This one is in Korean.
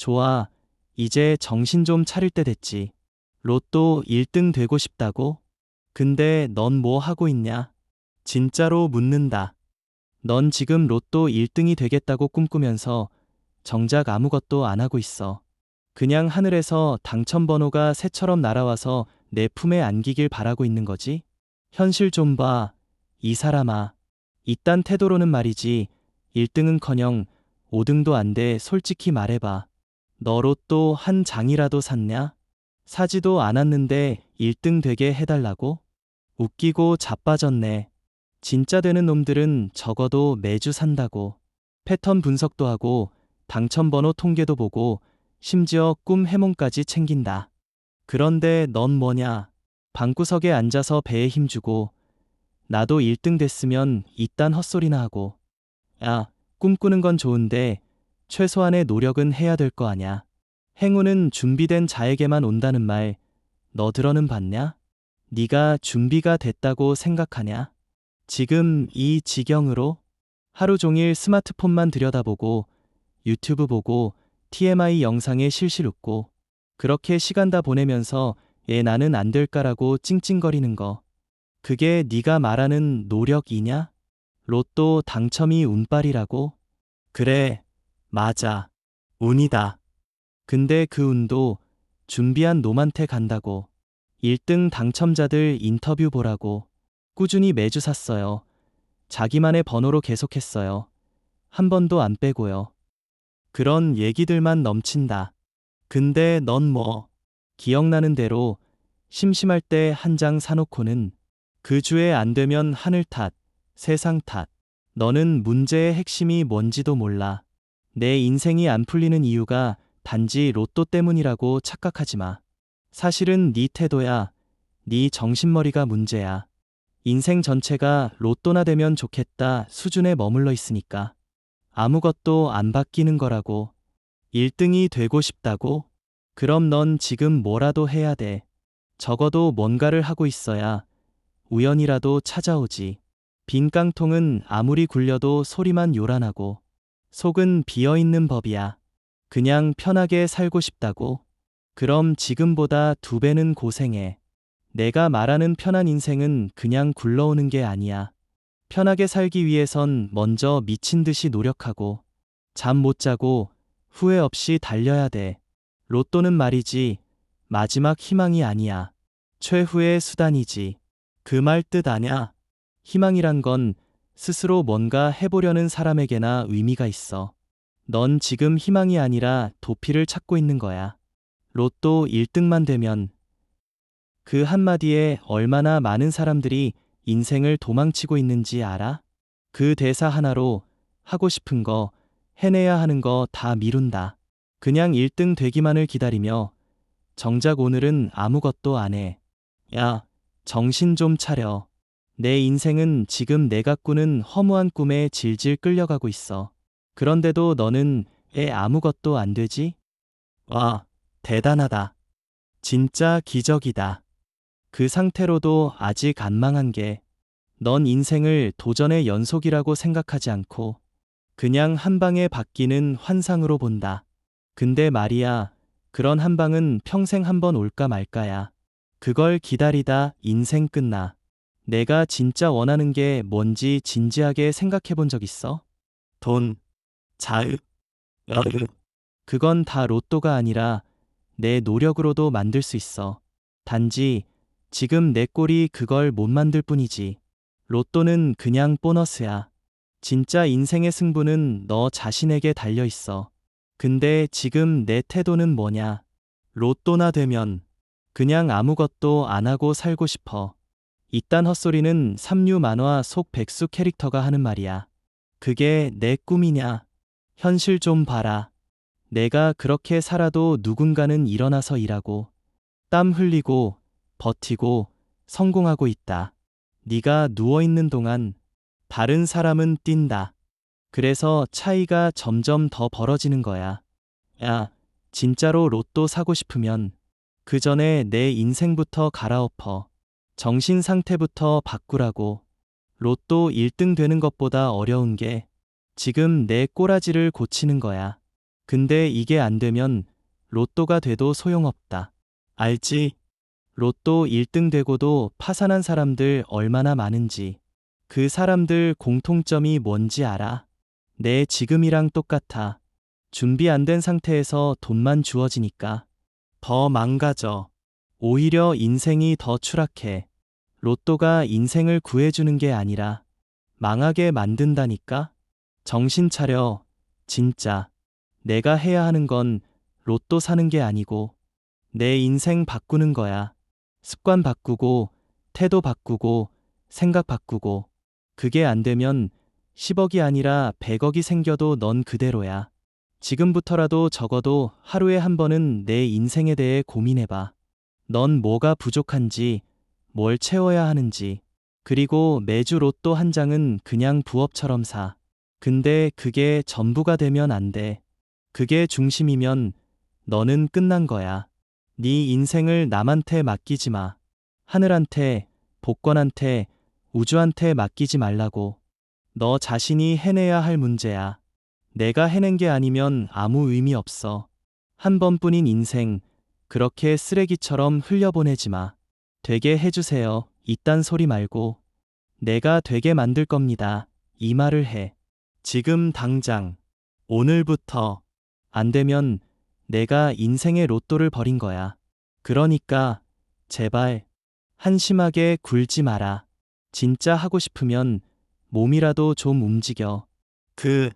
좋아. 이제 정신 좀 차릴 때 됐지. 로또 1등 되고 싶다고? 근데 넌 뭐 하고 있냐? 진짜로 묻는다. 넌 지금 로또 1등이 되겠다고 꿈꾸면서 정작 아무것도 안 하고 있어. 그냥 하늘에서 당첨번호가 새처럼 날아와서 내 품에 안기길 바라고 있는 거지? 현실 좀 봐. 이 사람아. 이딴 태도로는 말이지. 1등은 커녕 5등도 안 돼. 솔직히 말해봐. 너 로 또 한 장이라도 샀냐? 사지도 않았는데 1등 되게 해달라고? 웃기고 자빠졌네. 진짜 되는 놈들은 적어도 매주 산다고. 패턴 분석도 하고 당첨번호 통계도 보고 심지어 꿈 해몽까지 챙긴다. 그런데 넌 뭐냐? 방구석에 앉아서 배에 힘주고 나도 1등 됐으면 이딴 헛소리나 하고. 야, 꿈꾸는 건 좋은데 최소한의 노력은 해야 될 거 아냐. 행운은 준비된 자에게만 온다는 말, 너 들어는 봤냐? 네가 준비가 됐다고 생각하냐? 지금 이 지경으로 하루 종일 스마트폰만 들여다보고 유튜브 보고 TMI 영상에 실실 웃고 그렇게 시간 다 보내면서 얘 나는 안 될까라고 찡찡거리는 거. 그게 네가 말하는 노력이냐? 로또 당첨이 운빨이라고? 그래, 맞아. 운이다. 근데 그 운도 준비한 놈한테 간다고. 1등 당첨자들 인터뷰 보라고. 꾸준히 매주 샀어요. 자기만의 번호로 계속했어요. 한 번도 안 빼고요. 그런 얘기들만 넘친다. 근데 넌 뭐, 기억나는 대로 심심할 때 한 장 사놓고는 그 주에 안 되면 하늘 탓, 세상 탓. 너는 문제의 핵심이 뭔지도 몰라. 내 인생이 안 풀리는 이유가 단지 로또 때문이라고 착각하지 마. 사실은 네 태도야. 네 정신머리가 문제야. 인생 전체가 로또나 되면 좋겠다 수준에 머물러 있으니까. 아무것도 안 바뀌는 거라고. 1등이 되고 싶다고? 그럼 넌 지금 뭐라도 해야 돼. 적어도 뭔가를 하고 있어야 우연이라도 찾아오지. 빈 깡통은 아무리 굴려도 소리만 요란하고 속은 비어 있는 법이야. 그냥 편하게 살고 싶다고? 그럼 지금보다 두 배는 고생해. 내가 말하는 편한 인생은 그냥 굴러오는 게 아니야. 편하게 살기 위해선 먼저 미친 듯이 노력하고 잠 못 자고 후회 없이 달려야 돼. 로또는 말이지 마지막 희망이 아니야. 최후의 수단이지. 그 말 뜻 아냐? 희망이란 건 스스로 뭔가 해보려는 사람에게나 의미가 있어. 넌 지금 희망이 아니라 도피를 찾고 있는 거야. 로또 1등만 되면 그 한마디에 얼마나 많은 사람들이 인생을 도망치고 있는지 알아? 그 대사 하나로 하고 싶은 거, 해내야 하는 거 다 미룬다. 그냥 1등 되기만을 기다리며 정작 오늘은 아무것도 안 해. 야, 정신 좀 차려. 내 인생은 지금 내가 꾸는 허무한 꿈에 질질 끌려가고 있어. 그런데도 너는 애 아무것도 안 되지? 와, 대단하다. 진짜 기적이다. 그 상태로도 아직 안 망한 게, 넌 인생을 도전의 연속이라고 생각하지 않고, 그냥 한 방에 바뀌는 환상으로 본다. 근데 말이야, 그런 한 방은 평생 한 번 올까 말까야. 그걸 기다리다 인생 끝나. 내가 진짜 원하는 게 뭔지 진지하게 생각해 본 적 있어? 돈, 자유, 여유. 그건 다 로또가 아니라 내 노력으로도 만들 수 있어. 단지 지금 내 꼴이 그걸 못 만들 뿐이지. 로또는 그냥 보너스야. 진짜 인생의 승부는 너 자신에게 달려 있어. 근데 지금 내 태도는 뭐냐? 로또나 되면 그냥 아무것도 안 하고 살고 싶어. 이딴 헛소리는 삼류 만화 속 백수 캐릭터가 하는 말이야. 그게 내 꿈이냐? 현실 좀 봐라. 내가 그렇게 살아도 누군가는 일어나서 일하고 땀 흘리고 버티고 성공하고 있다. 네가 누워 있는 동안 다른 사람은 뛴다. 그래서 차이가 점점 더 벌어지는 거야. 야, 진짜로 로또 사고 싶으면 그 전에 내 인생부터 갈아엎어. 정신 상태부터 바꾸라고. 로또 1등 되는 것보다 어려운 게 지금 내 꼬라지를 고치는 거야. 근데 이게 안 되면 로또가 돼도 소용없다. 알지? 로또 1등 되고도 파산한 사람들 얼마나 많은지. 그 사람들 공통점이 뭔지 알아? 내 지금이랑 똑같아. 준비 안 된 상태에서 돈만 주어지니까 더 망가져. 오히려 인생이 더 추락해. 로또가 인생을 구해주는 게 아니라 망하게 만든다니까? 정신 차려. 진짜. 내가 해야 하는 건 로또 사는 게 아니고 내 인생 바꾸는 거야. 습관 바꾸고, 태도 바꾸고, 생각 바꾸고. 그게 안 되면 10억이 아니라 100억이 생겨도 넌 그대로야. 지금부터라도 적어도 하루에 한 번은 내 인생에 대해 고민해봐. 넌 뭐가 부족한지, 뭘 채워야 하는지, 그리고 매주 로또 한 장은 그냥 부업처럼 사. 근데 그게 전부가 되면 안 돼. 그게 중심이면 너는 끝난 거야. 네 인생을 남한테 맡기지 마. 하늘한테, 복권한테, 우주한테 맡기지 말라고. 너 자신이 해내야 할 문제야. 내가 해낸 게 아니면 아무 의미 없어. 한 번뿐인 인생, 그렇게 쓰레기처럼 흘려보내지 마. 되게 해주세요. 이딴 소리 말고. 내가 되게 만들 겁니다. 이 말을 해. 지금 당장. 오늘부터. 안 되면 내가 인생의 로또를 버린 거야. 그러니까, 제발, 한심하게 굴지 마라. 진짜 하고 싶으면 몸이라도 좀 움직여. 그,